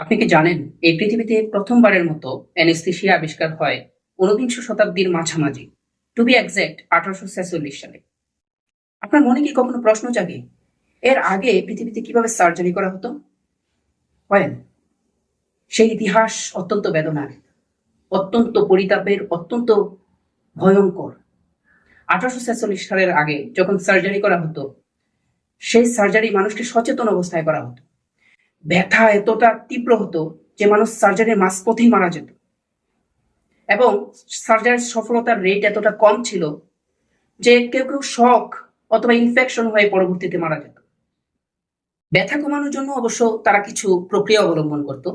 আপনি কি জানেন, এই পৃথিবীতে প্রথমবারের মতো অ্যানেস্থেশিয়া আবিষ্কার হয় ঊনবিংশ শতাব্দীর মাঝামাঝি টু বি এক্সাক্ট আঠারোশো ছেচল্লিশ সালে। আপনার মনে কি কখনো প্রশ্ন জাগে, এর আগে পৃথিবীতে কীভাবে সার্জারি করা হতো? ওয়েল সেই ইতিহাস অত্যন্ত বেদনার, অত্যন্ত পরিতাপের, অত্যন্ত ভয়ঙ্কর। আঠারোশো ছেচল্লিশ সালের আগে যখন সার্জারি করা হতো, সেই সার্জারি মানুষকে সচেতন অবস্থায় করা হতো। ব্যথা এতটা তীব্র হতো যে মানুষ সার্জারির মাঝপথেই মারা যেত। এবং সার্জারির সফলতার রেট এতটা কম ছিল যে কেউ কেউ শখ অথবা ইনফেকশন হয়ে পরবর্তীতে মারা যেত। ব্যথা কমানোর জন্য অবশ্য তারা কিছু প্রক্রিয়া অবলম্বন করত।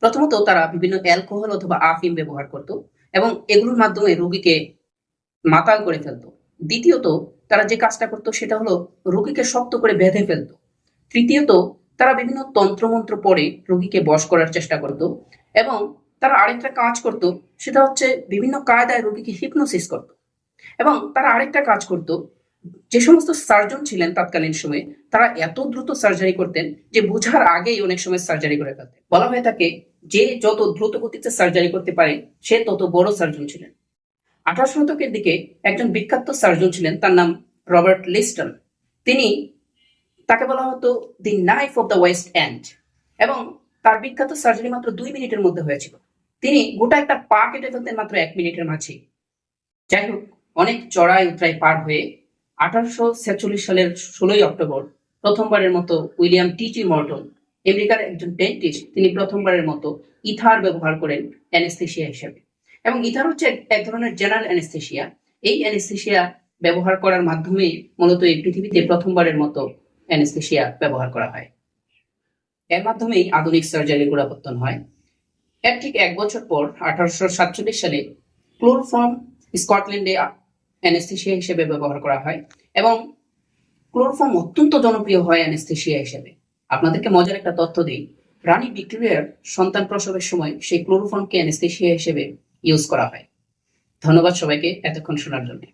প্রথমত তারা বিভিন্ন অ্যালকোহল অথবা আফিম ব্যবহার করত এবং এগুলোর মাধ্যমে রোগীকে মাতাল করে ফেলতো। দ্বিতীয়ত তারা যে কাজটা করতো সেটা হলো রোগীকে শক্ত করে বেঁধে ফেলতো। তৃতীয়ত তারা বিভিন্ন তন্ত্রমন্ত্র পড়ে রোগীকে বশ করার চেষ্টা করত এবং তারা আরেকটা কাজ করত, সেটা হচ্ছে বিভিন্ন কায়দায় রোগীকে হিপনোসিস করত। এবং তারা আরেকটা কাজ করত, যে সমস্ত সার্জন ছিলেন তৎকালীন সময়ে, তারা এত দ্রুত সার্জারি করতেন যে বোঝার আগেই অনেক সময় সার্জারি করে ফেলতেন। বলা হয়ে থাকে যে যত দ্রুত গতিতে সার্জারি করতে পারে, সে তত বড় সার্জন ছিলেন। আঠারো শতকের দিকে একজন বিখ্যাত সার্জন ছিলেন, তার নাম রবার্ট লিস্টন। তিনি তাকে বলা হতো the knife of the West End এবং তার বিখ্যাত সার্জারি মাত্র দুই মিনিটের মধ্যে হয়েছিল। তিনি গোটা একটা পা কেটে ফেলতেন মাত্র এক মিনিটের মাঝে যাই হোক, অনেক চড়াই উতরাই পার হয়ে আঠারোশো ছেচল্লিশ সালের ষোলোই অক্টোবর প্রথমবারের মতো উইলিয়াম টিটি মর্টন, আমেরিকার একজন ডেন্টিস্ট তিনি প্রথমবারের মতো ইথার ব্যবহার করেন অ্যানেস্থেশিয়া হিসেবে। এবং ইথার হচ্ছে এক ধরনের জেনারেল অ্যানেস্থেশিয়া এই অ্যানেস্থেশিয়া ব্যবহার করার মাধ্যমে মূলত এই পৃথিবীতে প্রথমবারের মতো অ্যানেস্থেশিয়া ব্যবহার করা হয়। এর মাধ্যমেই আধুনিক সার্জারির গোড়াপত্তন হয়। এর ঠিক এক বছর পর আঠারোশো সাতচল্লিশ সালে ক্লোরফর্ম স্কটল্যান্ডে অ্যানেস্থেশিয়া হিসেবে ব্যবহার করা হয় এবং ক্লোরফর্ম অত্যন্ত জনপ্রিয় হয় অ্যানেস্থেশিয়া হিসেবে। আপনাদেরকে মজার একটা তথ্য দিই। রানী ভিক্টোরিয়ার সন্তান প্রসবের সময় সেই ক্লোরোফর্মকে অ্যানেস্থেশিয়া হিসেবে ইউজ করা হয়। ধন্যবাদ সবাইকে এতক্ষণ শোনার জন্য।